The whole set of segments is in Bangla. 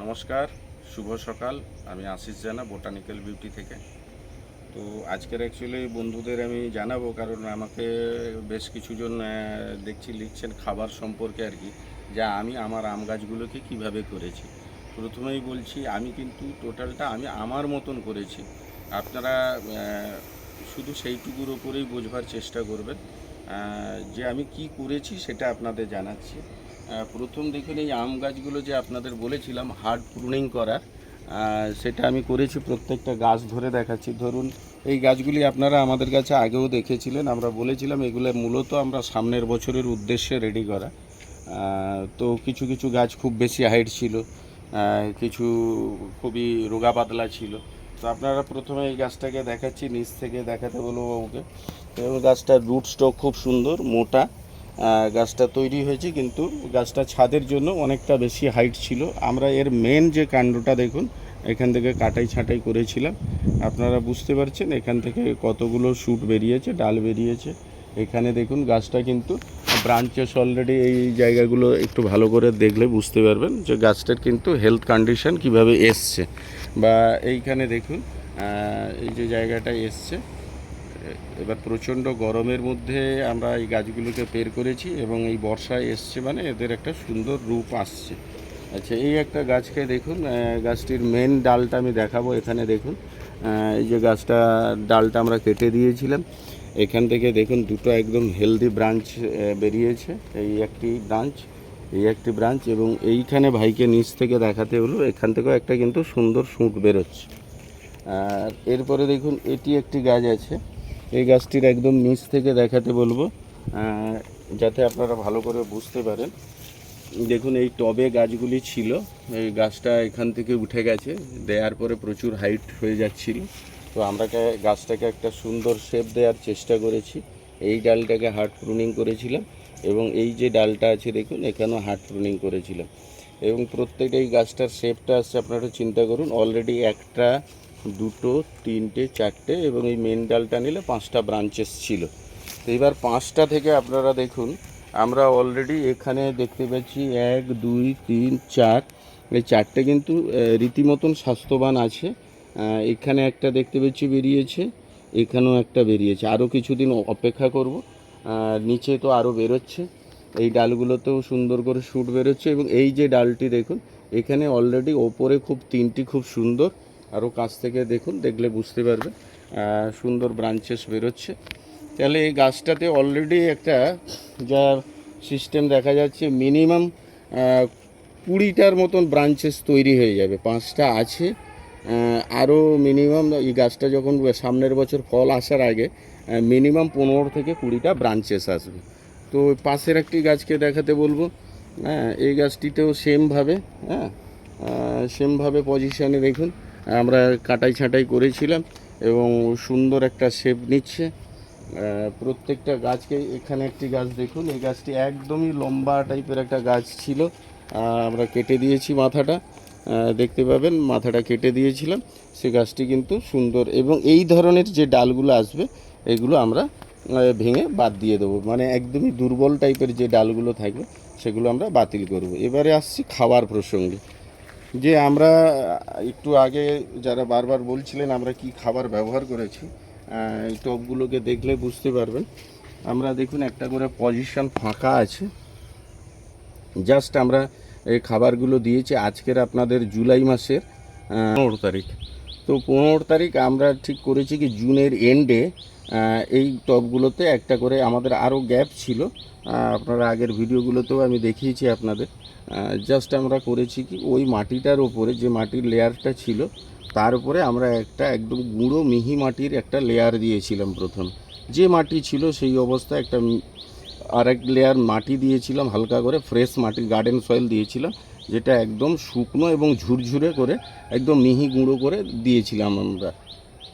নমস্কার, শুভ সকাল। আমি আশিস জানা, বোটানিক্যাল বিউটি থেকে। তো আজকের অ্যাকচুয়ালি বন্ধুদের আমি জানাব, কারণ আমাকে বেশ কিছুজন দেখছি, লিখছেন খাবার সম্পর্কে আর কি, যা আমি আমার আম গাছগুলোকে কীভাবে করেছি। প্রথমেই বলছি, আমি কিন্তু টোটালটা আমি আমার মতন করেছি। আপনারা শুধু সেইটুকুর ওপরেই বোঝবার চেষ্টা করবেন যে আমি কি করেছি সেটা আপনাদের জানাচ্ছি। প্রথম দেখুন এই আম গাছগুলো যে আপনাদের বলেছিলাম হার্ড প্রুনিং করার সেটা আমি করেছি, প্রত্যেকটা গাছ ধরে দেখাচ্ছি। ধরুন, এই গাছগুলি আপনারা আমাদের কাছে আগেও দেখেছিলেন, আমরা বলেছিলাম, এগুলো মূলত আমরা সামনের বছরের উদ্দেশ্যে রেডি করা। তো কিছু কিছু গাছ খুব বেশি হাইট ছিল কিছু খুবই রোগা পাতলা ছিল। তো আপনারা প্রথমে এই গাছটাকে দেখাচ্ছি, নিচ থেকে দেখাতে বলব বাবুকে এবং গাছটার রুট স্টক খুব সুন্দর, মোটা। গাছটা তৈরি হয়েছে, কিন্তু গাছটা ছাদের জন্য অনেকটা বেশি হাইট ছিল। আমরা এর মেন যে কাণ্ডটা দেখুন, এখান থেকে কাটাই ছাঁটাই করেছিলাম। আপনারা বুঝতে পারছেন এখান থেকে কতগুলো শ্যুট বেরিয়েছে, ডাল বেরিয়েছে। এখানে দেখুন গাছটা কিন্তু ব্রাঞ্চেস অলরেডি এই জায়গাগুলো একটু ভালো করে দেখলে বুঝতে পারবেন যে গাছটার কিন্তু হেলথ কন্ডিশন কীভাবে এসছে। বা এইখানে দেখুন এই যে জায়গাটা এসছে এবার প্রচণ্ড গরমের মধ্যে আমরা এই গাছগুলোকে পের করেছি এবং এই বর্ষায় এসছে মানে এদের একটা সুন্দর রূপ আসছে। আচ্ছা এই একটা গাছকে দেখুন গাছটির মেন ডালটা আমি দেখাবো এখানে দেখুন। এই যে গাছটা, ডালটা আমরা কেটে দিয়েছিলাম। এখান থেকে দেখুন, দুটো একদম হেলদি ব্রাঞ্চ বেরিয়েছে। এই একটি ব্রাঞ্চ এই একটি ব্রাঞ্চ এবং এইখানে ভাইকে নিচ থেকে দেখাতে হলো। এখান থেকেও একটা কিন্তু সুন্দর শুঁট বেরোচ্ছে। আর এরপরে দেখুন, এটি একটি গাছ আছে। এই গাছটির একদম নিচ থেকে দেখাতে বলব যাতে আপনারা ভালো করে বুঝতে পারেন। দেখুন, এই টবে গাছগুলি ছিল, এই গাছটা এখান থেকে উঠে গেছে, দেওয়ার পরে প্রচুর হাইট হয়ে যাচ্ছিল। তো আমরা গাছটাকে একটা সুন্দর শেপ দেওয়ার চেষ্টা করেছি। এই ডালটাকে হার্ট প্রুনিং করেছিলাম এবং এই যে ডালটা আছে, দেখুন, এখানেও হার্ট প্রুনিং করেছিলাম। এবং প্রত্যেকটা এই গাছটার শেপটা আসছে, আপনারা চিন্তা করুন অলরেডি একটা দুটো, তিনটে, চারটে এবং এই মেন ডালটা নিলে পাঁচটা ব্রাঞ্চেস ছিল। তো এবার পাঁচটা থেকে আপনারা দেখুন, আমরা অলরেডি এখানে দেখতে পাচ্ছি এক, দুই, তিন, চার। এই চারটে কিন্তু রীতিমতন স্বাস্থ্যবান আছে। এখানে একটা দেখতে পাচ্ছি বেরিয়েছে, এখানেও একটা বেরিয়েছে। আরও কিছুদিন অপেক্ষা করব। নিচে তো আরও বেরোচ্ছে। এই ডালগুলোতেও সুন্দর করে শ্যুট বেরোচ্ছে এবং এই যে ডালটি দেখুন, এখানে অলরেডি ওপরে খুব, তিনটি খুব সুন্দর আরও কাছ থেকে দেখুন, দেখলে বুঝতে পারবে। সুন্দর ব্রাঞ্চেস বেরোচ্ছে। তাহলে এই গাছটাতে অলরেডি একটা যা সিস্টেম দেখা যাচ্ছে মিনিমাম কুড়িটার মতন ব্রাঞ্চেস তৈরি হয়ে যাবে। পাঁচটা আছে আরও মিনিমাম এই গাছটা যখন সামনের বছর ফল আসার আগে মিনিমাম পনেরো থেকে কুড়িটা ব্রাঞ্চেস আসবে। তো পাশের একটি গাছকে দেখাতে বলব। হ্যাঁ এই গাছটিতেও সেমভাবে হ্যাঁ সেমভাবে পজিশনে দেখুন। আমরা কাটাই ছাঁটাই করেছিলাম এবং সুন্দর একটা শেপ নিচ্ছে। প্রত্যেকটা গাছকে এখানে একটি গাছ দেখুন, এই গাছটি একদমই লম্বা টাইপের একটা গাছ ছিল। আমরা কেটে দিয়েছি মাথাটা দেখতে পাবেন, মাথাটা কেটে দিয়েছিলাম। সে গাছটি কিন্তু সুন্দর এবং এই ধরনের যে ডালগুলো আসবে, এগুলো আমরা ভেঙে বাদ দিয়ে দেবো। মানে একদমই দুর্বল টাইপের যে ডালগুলো থাকবে, সেগুলো আমরা বাতিল করব। এবারে আসছি খাওয়ার প্রসঙ্গে। যে আমরা একটু আগে যারা বারবার বলছিলেন আমরা কি খাবার ব্যবহার করেছি এই টবগুলোকে দেখলে বুঝতে পারবেন। আমরা দেখুন একটা করে পজিশন ফাঁকা আছে। জাস্ট আমরা এই খাবারগুলো দিয়েছি, আজকের আপনাদের জুলাই মাসের পনেরো তারিখ। তো পনেরো তারিখ আমরা ঠিক করেছি কি, জুনের এন্ডে এই টবগুলোতে একটা করে আমাদের আরও গ্যাপ ছিল। আপনারা আগের ভিডিওগুলোতেও আমি দেখিয়েছি আপনাদের। জাস্ট আমরা করেছি কি, ওই মাটিটার ওপরে যে মাটির লেয়ারটা ছিল, তার উপরে আমরা একটা একদম গুঁড়ো মিহি মাটির একটা লেয়ার দিয়েছিলাম প্রথম। যে মাটি ছিল সেই অবস্থায় একটা আর এক লেয়ার মাটি দিয়েছিলাম, হালকা করে ফ্রেশ মাটি গার্ডেন সয়েল দিয়েছিলাম, যেটা একদম শুকনো এবং ঝুরঝুরে করে একদম মিহি গুঁড়ো করে দিয়েছিলাম আমরা।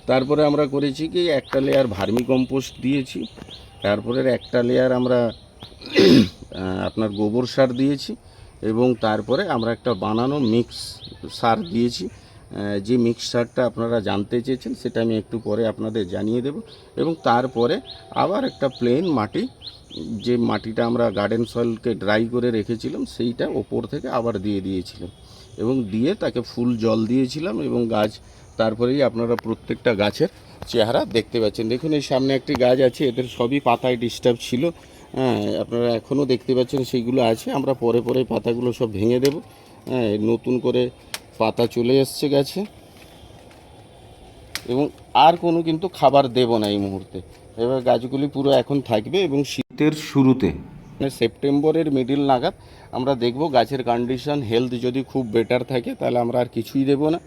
তারপরে আমরা করেছি কি, একটা লেয়ার ভার্মি কম্পোস্ট দিয়েছি তারপরে একটা লেয়ার আমরা আপনার গোবর সার দিয়েছি এবং তারপরে আমরা একটা বানানো মিক্স সার দিয়েছি। যে মিক্স সারটা আপনারা জানতে চেয়েছেন সেটা আমি একটু পরে আপনাদের জানিয়ে দেব এবং তারপরে আবার একটা প্লেন মাটি, যে মাটিটা আমরা গার্ডেন সয়েলকে ড্রাই করে রেখেছিলাম সেইটা ওপর থেকে আবার দিয়ে দিয়েছিলাম এবং দিয়ে তাকে ফুল জল দিয়েছিলাম এবং গাছ, তারপরেই আপনারা প্রত্যেকটা গাছের চেহারা দেখতে পাচ্ছেন। দেখুন, এই সামনে একটি গাছ আছে, এদের সবই পাতায় ডিস্টার্ব ছিল। হ্যাঁ আপনারা এখনও দেখতে পাচ্ছেন সেইগুলো আছে। আমরা পরে পরে পাতাগুলো সব ভেঙে দেব। হ্যাঁ নতুন করে পাতা চলে এসছে গাছে। এবং আর কোনো কিন্তু খাবার দেব না এই মুহূর্তে। এবার গাছগুলি পুরো এখন থাকবে এবং শীতের শুরুতে মানে সেপ্টেম্বরের মিডিল নাগাদ আমরা দেখব গাছের কন্ডিশন হেলথ যদি খুব বেটার থাকে তাহলে আমরা আর কিছুই দেব না।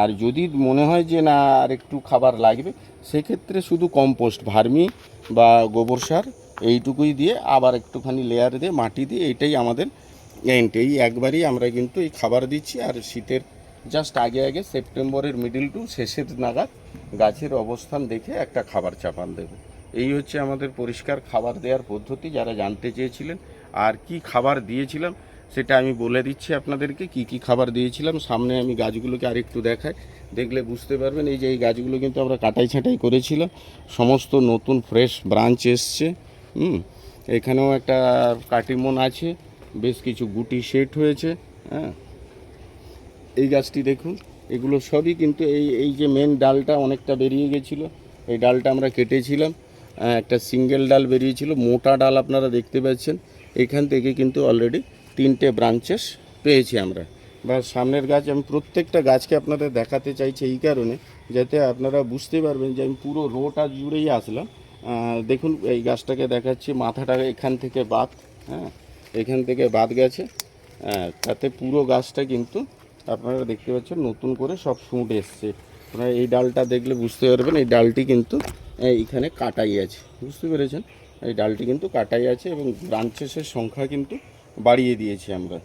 আর যদি মনে হয় যে না, আর একটু খাবার লাগবে, সেক্ষেত্রে শুধু কম্পোস্ট ভার্মি বা গোবর সার এইটুকুই দিয়ে আবার একটুখানি লেয়ার দিয়ে মাটি দিয়ে এইটাই আমাদের এন্ড এই একবারই আমরা কিন্তু এই খাবার দিচ্ছি আর শীতের জাস্ট আগে আগে সেপ্টেম্বরের মিডিল টু শেষের নাগাদ গাছের অবস্থান দেখে একটা খাবার চাপান দেবে। এই হচ্ছে আমাদের পরিষ্কার খাবার দেওয়ার পদ্ধতি, যারা জানতে চেয়েছিলেন আর কি খাবার দিয়েছিলাম সেটা আমি বলে দিচ্ছি আপনাদেরকে, কি কি খাবার দিয়েছিলাম। সামনে আমি গাছগুলোকে আরেকটু দেখাই, দেখলে বুঝতে পারবেন এই যে এই গাছগুলো কিন্তু আমরা কাটাই ছাঁটাই করেছিলাম। সমস্ত নতুন ফ্রেশ ব্রাঞ্চ এসছে। হুম, এখানেও একটা কাটিমন আছে, বেশ কিছু গুটি সেট হয়েছে হ্যাঁ। এই গাছটি দেখুন, এগুলো সবই কিন্তু এই এই যে মেন ডালটা অনেকটা বেরিয়ে গেছিল, এই ডালটা আমরা কেটেছিলাম একটা সিঙ্গেল ডাল বেরিয়েছিল, মোটা ডাল আপনারা দেখতে পাচ্ছেন, এখান থেকে কিন্তু অলরেডি তিনটে ব্রাঞ্চেস পেয়েছি আমরা। বা সামনের গাছ, আমি প্রত্যেকটা গাছকে আপনাদের দেখাতে চাইছি এই কারণে, যাতে আপনারা বুঝতে পারবেন যে আমি পুরো রোটা জুড়েই আসলাম দেখুন, এই গাছটাকে দেখাচ্ছি, মাথাটা এখান থেকে বাদ হ্যাঁ এখান থেকে বাদ গেছে। তাতে পুরো গাছটা কিন্তু আপনারা দেখতে পাচ্ছেন, নতুন করে সব শুঁট এসছে। আপনারা এই ডালটা দেখলে বুঝতে পারবেন, এই ডালটি কিন্তু এইখানে কাটাই আছে। বুঝতে পেরেছেন? এই ডালটি কিন্তু কাটাই আছে এবং ব্রাঞ্চেসের সংখ্যা কিন্তু বাড়িয়ে দিয়েছি আমরা।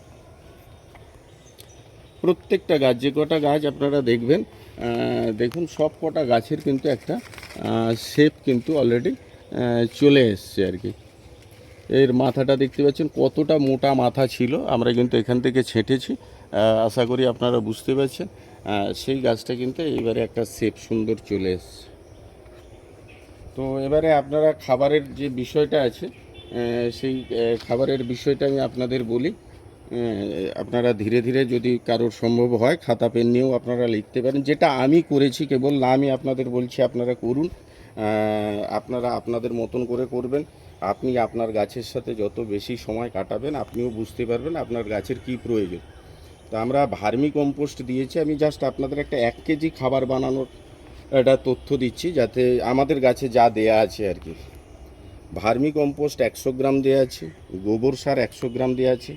প্রত্যেকটা গাছ, যে কটা গাছ আপনারা দেখবেন দেখুন, সব কটা গাছের কিন্তু একটা শেপ কিন্তু অলরেডি চলে এসছে আর কি। এর মাথাটা দেখতে পাচ্ছেন, কতটা মোটা মাথা ছিল, আমরা কিন্তু এখান থেকে ছেঁটেছি। আশা করি আপনারা বুঝতে পারছেন। সেই গাছটা কিন্তু এবারে একটা শেপ সুন্দর চলে এসছে। তো এবারে আপনারা খাবারের যে বিষয়টা আছে সেই খাবারের বিষয়টা আমি আপনাদের বলি। আপনারা ধীরে ধীরে যদি কারোর সম্ভব হয়, খাতা, পেন নিয়েও আপনারা লিখতে পারেন। যেটা আমি করেছি, কেবল না আমি আপনাদের বলছি, আপনারা করুন। আপনারা আপনাদের মতন করে করবেন। আপনি আপনার গাছের সাথে যত বেশি সময় কাটাবেন, আপনিও বুঝতে পারবেন আপনার গাছের কি প্রয়োজন। তো আমরা ভার্মি কম্পোস্ট দিয়েছি। আমি জাস্ট আপনাদের একটা এক কেজি খাবার বানানোর একটা তথ্য দিচ্ছি, যাতে আমাদের গাছে যা দেয়া আছে আর কি। ভার্মি কম্পোস্ট একশো গ্রাম দেওয়া আছে, গোবর সার একশো গ্রাম দেওয়া আছে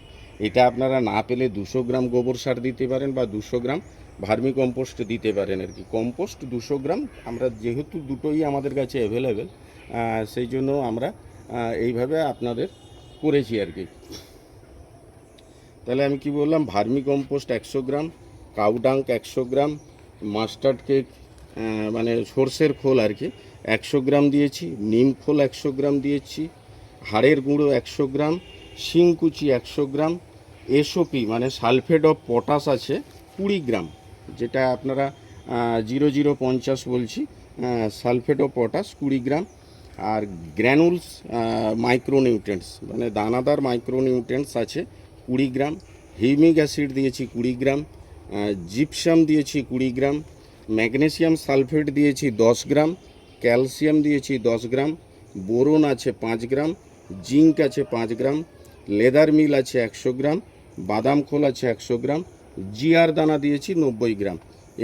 এটা আপনারা না পেলে দুশো গ্রাম গোবর সার দিতে পারেন বা দুশো গ্রাম ভার্মি কম্পোস্ট দিতে পারেন আর কি। কম্পোস্ট দুশো গ্রাম, আমরা যেহেতু দুটোই আমাদের কাছে অ্যাভেলেবেল সেই জন্য আমরা এইভাবে আপনাদের করেছি আর কি। তাহলে আমি কি বললাম, ভার্মি কম্পোস্ট একশো গ্রাম কাউডাঙ্ক একশো গ্রাম, মাস্টার্ড কেক মানে সর্ষের খোল আর কি একশো গ্রাম দিয়েছি, নিম খোল একশো গ্রাম দিয়েছি, হাড়ের গুঁড়ো একশো গ্রাম, শিংকুচি একশো গ্রাম এসওপি মানে সালফেট অফ পটাশ আছে কুড়ি গ্রাম, যেটা আপনারা জিরো জিরো পঞ্চাশ বলছি সালফেট অফ পটাশ কুড়ি গ্রাম, আর গ্র্যানুলস মাইক্রোনিউট্রেন্টস মানে দানাদার মাইক্রোনিউট্রেন্টস আছে কুড়ি গ্রাম, হিউমিক অ্যাসিড দিয়েছি কুড়ি গ্রাম জিপসাম দিয়েছি কুড়ি গ্রাম, ম্যাগনেসিয়াম সালফেট দিয়েছি দশ গ্রাম, ক্যালসিয়াম দিয়েছি দশ গ্রাম, বোরন আছে পাঁচ গ্রাম, জিঙ্ক আছে পাঁচ গ্রাম লেদার মিল আছে একশো গ্রাম, বাদাম খোল আছে একশো গ্রাম জিয়ার দানা দিয়েছি নব্বই গ্রাম।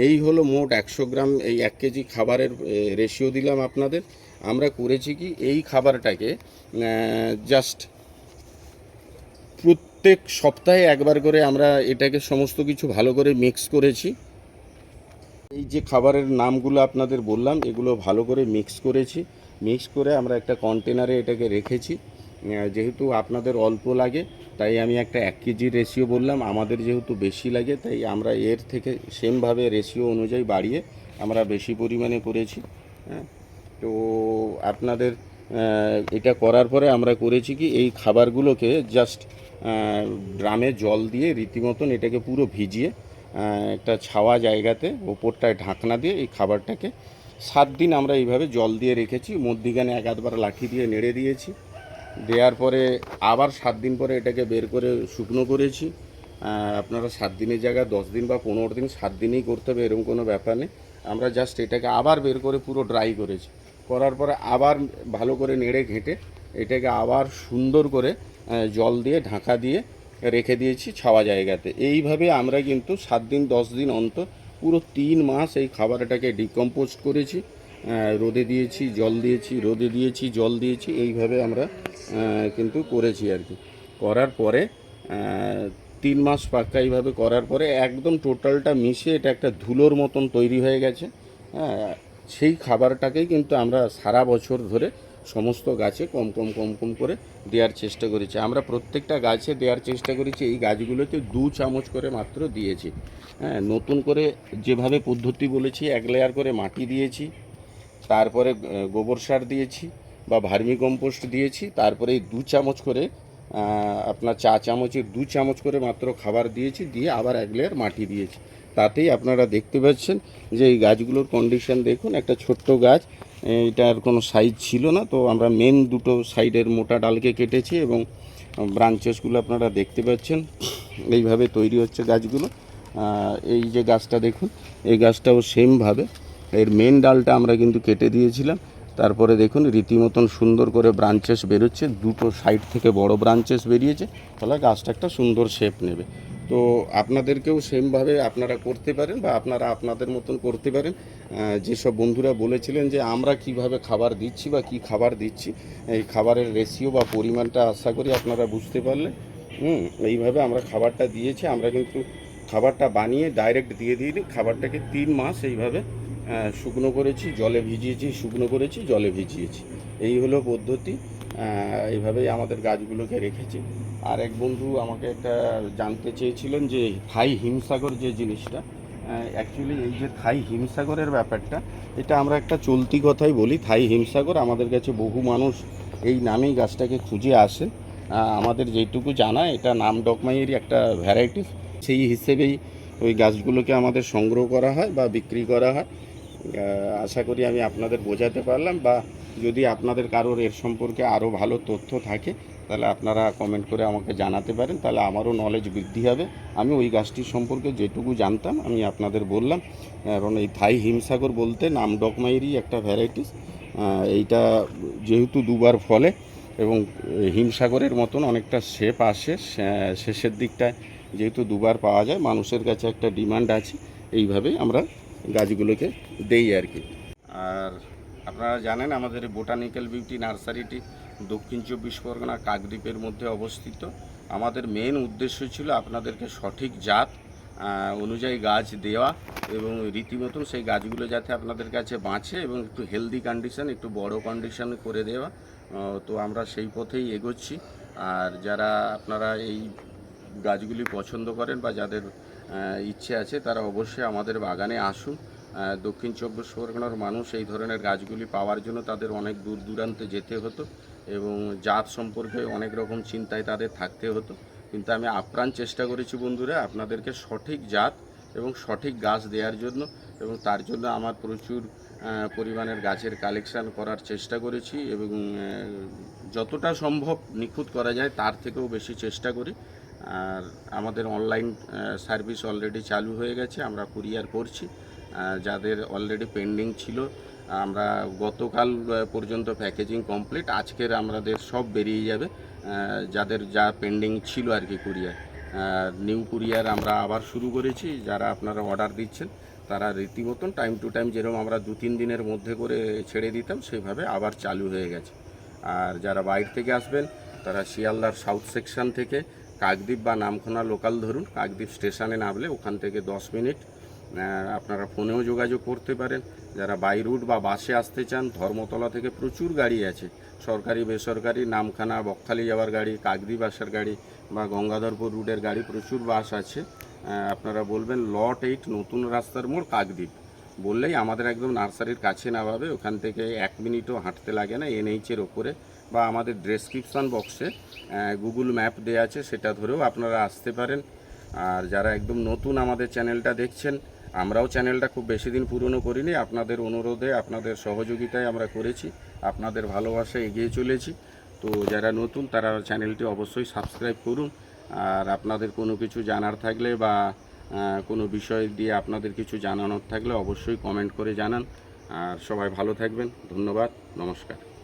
এই হলো মোট একশো গ্রাম, এই এক কেজি খাবারের রেশিও দিলাম আপনাদের। আমরা করেছি কি, এই খাবারটাকে জাস্ট প্রত্যেক সপ্তাহে একবার করে আমরা এটাকে সমস্ত কিছু ভালো করে মিক্স করেছি। এই যে খাবারের নামগুলো আপনাদের বললাম, এগুলো ভালো করে মিক্স করেছি। মিক্স করে আমরা একটা কন্টেনারে এটাকে রেখেছি। যেহেতু আপনাদের অল্প লাগে, তাই আমি একটা এক কেজি রেশিও বললাম, আমাদের যেহেতু বেশি লাগে, তাই আমরা এর থেকে সেমভাবে রেশিও অনুযায়ী বাড়িয়ে আমরা বেশি পরিমাণে করেছি হ্যাঁ? তো আপনাদের এটা করার পরে আমরা করেছি কি, এই খাবারগুলোকে জাস্ট ড্রামে জল দিয়ে রীতিমতন এটাকে পুরো ভিজিয়ে একটা ছাওয়া জায়গাতে, ওপরটায় ঢাকনা দিয়ে এই খাবারটাকে সাত দিন আমরা এইভাবে জল দিয়ে রেখেছি, মধ্যিখানে এক আধবার লাঠি দিয়ে নেড়ে দিয়েছি দেওয়ার পরে আবার সাত দিন পরে এটাকে বের করে শুকনো করেছি। আপনারা সাত দিনের জায়গায় দশ দিন বা পনেরো দিন, সাত দিনেই করতে হবে, এরকম কোনো ব্যাপার নেই। আমরা জাস্ট এটাকে আবার বের করে পুরো ড্রাই করেছি। করার পরে আবার ভালো করে নেড়ে ঘেঁটে এটাকে আবার সুন্দর করে জল দিয়ে, ঢাকা দিয়ে রেখে দিয়েছি ছাওয়া জায়গাতে। এইভাবে আমরা কিন্তু সাত দিন, দশ দিন অন্তর পুরো তিন মাস এই খাবারটাকে ডিকম্পোস্ট করেছি। রোদে দিয়েছি, জল দিয়েছি, রোদে দিয়েছি, জল দিয়েছি, এইভাবে আমরা কিন্তু করেছি আর কি। করার পরে তিন মাস পাক্কা এইভাবে করার পরে একদম টোটালটা মিশে এটা একটা ধুলোর মতন তৈরি হয়ে গেছে। হ্যাঁ সেই খাবারটাকেই কিন্তু আমরা সারা বছর ধরে সমস্ত গাছে কম কম কম কম করে দেওয়ার চেষ্টা করেছি। আমরা প্রত্যেকটা গাছে দেওয়ার চেষ্টা করেছি, এই গাছগুলোতে দু চামচ করে মাত্র দিয়েছি। হ্যাঁ নতুন করে যেভাবে পদ্ধতি বলেছি, এক লেয়ার করে মাটি দিয়েছি, তারপরে গোবর সার দিয়েছি বা ভার্মি কম্পোস্ট দিয়েছি, তারপরে এই দু চামচ করে আপনার চা চামচের দু চামচ করে মাত্র খাবার দিয়েছি, দিয়ে আবার এক লেয়ার মাটি দিয়েছি। তাতেই আপনারা দেখতে পাচ্ছেন যে এই গাছগুলোর কন্ডিশন দেখুন, একটা ছোট্ট গাছ, এটার কোনো সাইজ ছিল না, তো আমরা মেন দুটো সাইডের মোটা ডালকে কেটেছি এবং ব্রাঞ্চেসগুলো আপনারা দেখতে পাচ্ছেন, এইভাবে তৈরি হচ্ছে গাছগুলো। এই যে গাছটা দেখুন, এই গাছটাও সেমভাবে এর মেন ডালটা আমরা কিন্তু কেটে দিয়েছিলাম। তারপরে দেখুন রীতিমতন সুন্দর করে ব্রাঞ্চেস বেরোচ্ছে, দুটো সাইড থেকে বড় ব্রাঞ্চেস বেরিয়েছে, তাহলে গাছটা একটা সুন্দর শেপ নেবে। তো আপনাদেরকেও সেমভাবে আপনারা করতে পারেন বা আপনারা আপনাদের মতন করতে পারেন। যেসব বন্ধুরা বলেছিলেন যে আমরা কীভাবে খাবার দিচ্ছি বা কি খাবার দিচ্ছি, এই খাবারের রেশিও বা পরিমাণটা আশা করি আপনারা বুঝতে পারলে হুম, এইভাবে আমরা খাবারটা দিয়েছি, আমরা কিন্তু খাবারটা বানিয়ে ডাইরেক্ট দিয়ে দিইনি, খাবারটাকে তিন মাস এইভাবে শুকনো করেছি, জলে ভিজিয়েছি, শুকনো করেছি, জলে ভিজিয়েছি। এই হলো পদ্ধতি। এইভাবেই আমাদের গাছগুলোকে রেখেছি। আর এক বন্ধু আমাকে একটা জানতে চেয়েছিলেন যে থাই হিমসাগর যে জিনিসটা অ্যাকচুয়ালি এই যে থাই হিমসাগরের ব্যাপারটা, এটা আমরা একটা চলতি কথাই বলি। থাই হিমসাগর আমাদের কাছে বহু মানুষ এই নামেই গাছটাকে খুঁজে আসেন আমাদের যেটুকু জানা, এটা নাম ডকমাইয়েরই একটা ভ্যারাইটিস সেই হিসেবেই ওই গাছগুলোকে আমাদের সংগ্রহ করা হয় বা বিক্রি করা হয়। আশা করি আমি আপনাদের বোঝাতে পারলাম বা যদি আপনাদের কারোর এর সম্পর্কে আরও ভালো তথ্য থাকে, তাহলে আপনারা কমেন্ট করে আমাকে জানাতে পারেন, তাহলে আমারও নলেজ বৃদ্ধি হবে। আমি ওই গাছটির সম্পর্কে যেটুকু জানতাম, আমি আপনাদের বললাম। কারণ এই থাই হিমসাগর বলতে নাম ডকমাইয়েরই একটা ভ্যারাইটিস এইটা যেহেতু দুবার ফলে এবং হিমসাগরের মতন অনেকটা শেপ আসে শেষের দিকটায় যেহেতু দুবার পাওয়া যায়, মানুষের কাছে একটা ডিমান্ড আছে, এইভাবেই আমরা গাছগুলোকে দেই আর কি। আর আপনারা জানেন আমাদের বোটানিক্যাল বিউটি নার্সারিটি দক্ষিণ চব্বিশ পরগনা কাকদ্বীপের মধ্যে অবস্থিত। আমাদের মেন উদ্দেশ্য ছিল আপনাদেরকে সঠিক জাত অনুযায়ী গাছ দেওয়া এবং রীতিমতন সেই গাছগুলো যাতে আপনাদের কাছে বাঁচে এবং একটু হেলদি কন্ডিশন একটু বড় কন্ডিশন করে দেওয়া। তো আমরা সেই পথেই এগোচ্ছি। আর যারা আপনারা এই গাছগুলি পছন্দ করেন বা যাদের ইচ্ছে আছে, তারা অবশ্যই আমাদের বাগানে আসুন। দক্ষিণ চব্বিশ পরগনার মানুষ এই ধরনের গাছগুলি পাওয়ার জন্য তাদের অনেক দূর দূরান্তে যেতে হতো এবং জাত সম্পর্কে অনেক রকম চিন্তায় তাদের থাকতে হতো। কিন্তু আমি আপ্রাণ চেষ্টা করেছি বন্ধুরা আপনাদেরকে সঠিক জাত এবং সঠিক গাছ দেওয়ার জন্য এবং তার জন্য আমার প্রচুর পরিমাণের গাছের কালেকশান করার চেষ্টা করেছি এবং যতটা সম্ভব নিখুঁত করা যায় তার থেকেও বেশি চেষ্টা করি। আর আমাদের অনলাইন সার্ভিস অলরেডি চালু হয়ে গেছে, আমরা কুরিয়ার করছি। যাদের অলরেডি পেন্ডিং ছিল, আমরা গতকাল পর্যন্ত প্যাকেজিং কমপ্লিট আজকের আমাদের সব বেরিয়ে যাবে। যাদের যা পেন্ডিং ছিল আর কি কুরিয়ার নিউ কুরিয়ার আমরা আবার শুরু করেছি, যারা আপনারা অর্ডার দিচ্ছেন, তারা রীতিমতন টাইম টু টাইম যেরকম আমরা দু তিন দিনের মধ্যে করে ছেড়ে দিতাম, সেভাবে আবার চালু হয়ে গেছে। আর যারা বাইরে থেকে আসবেন, তারা শিয়ালদার সাউথ সেকশন থেকে কাকদ্বীপ বা নামখোনা লোকাল ধরুন, কাকদ্বীপ স্টেশনে নামলে ওখান থেকে দশ মিনিট আপনারা ফোনেও যোগাযোগ করতে পারেন। যারা বাই রুট বা বাসে আসতে চান, ধর্মতলা থেকে প্রচুর গাড়ি আছে। সরকারি, বেসরকারি, নামখানা, বকখালি যাওয়ার গাড়ি, কাকদ্বীপ আসার গাড়ি বা গঙ্গাধরপুর রুটের গাড়ি প্রচুর বাস আছে। আপনারা বলবেন লট এইট নতুন রাস্তার মোড় কাকদ্বীপ। বললেই আমাদের একদম নার্সারির কাছে নামাবে ওখান থেকে এক মিনিটও হাঁটতে লাগে না এনএইচের ওপরে। বা আমাদের ডেসক্রিপশান বক্সে গুগল ম্যাপ দেওয়া আছে, সেটা ধরেও আপনারা আসতে পারেন। আর যারা একদম নতুন আমাদের চ্যানেলটা দেখছেন, আমরাও চ্যানেলটা খুব বেশি দিন পুরনো করিনি, আপনাদের অনুরোধে, আপনাদের সহযোগিতায় আমরা করেছি, আপনাদের ভালোবাসা এগিয়ে চলেছি। তো যারা নতুন, তারা চ্যানেলটি অবশ্যই সাবস্ক্রাইব করুন। আর আপনাদের কোনো কিছু জানার থাকলে বা কোনো বিষয় দিয়ে আপনাদের কিছু জানানোর থাকলে অবশ্যই কমেন্ট করে জানান। আর সবাই ভালো থাকবেন, ধন্যবাদ, নমস্কার।